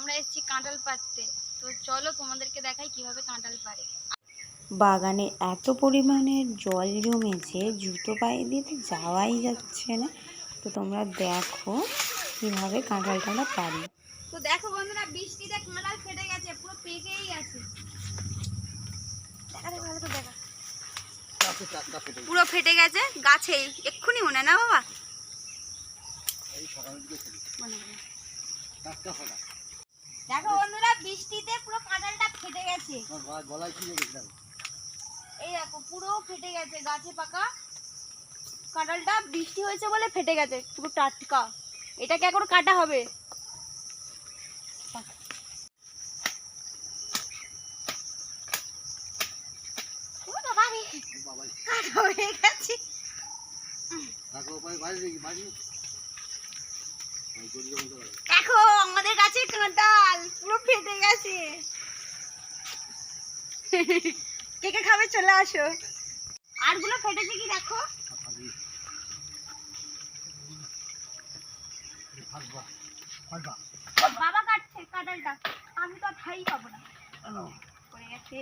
আমরা এসেছি কাঁঠাল পাড়তে। তো চলো তোমাদেরকে দেখাই কীভাবে কাঁঠাল পাড়ে। বাগানে এত পরিমাণে জল জমেছে জুতো পায়ে দিয়ে তো যাওয়াই যাচ্ছে না। তো তোমরা দেখো কীভাবে কাঁঠালটা পারি তো দেখো বন্ধুরা বৃষ্টিতে কাঁঠাল ফেটে গেছে পুরো পেকেই দেখা, ভালো করে দেখা। পুরো ফেটে গেছে গাছেই এক্ষুনি মনে হয় না বাবা? মনে হয়। দেখো বন্ধুরা বৃষ্টিতে পুরো কাঁঠালটা ফেটে গেছে। এই দেখো পুরো ফেটে গেছে গাছে পাকা। কাঁঠালটা বৃষ্টি হয়েছে বলে ফেটে গেছে পুরো টাটকা। এটাকে এখন কাটা হবে। কাটা হয়ে গেছে। দেখো আমাদের গাছে পুরো ফেটে গেছে। কে কে খাবে চলে আসো। আরগুলো ফেটেছে কি দেখো? বাবা কাটছে, কাঁঠালটা। আমি তো খাই পাবো না। পড়ে গেছে।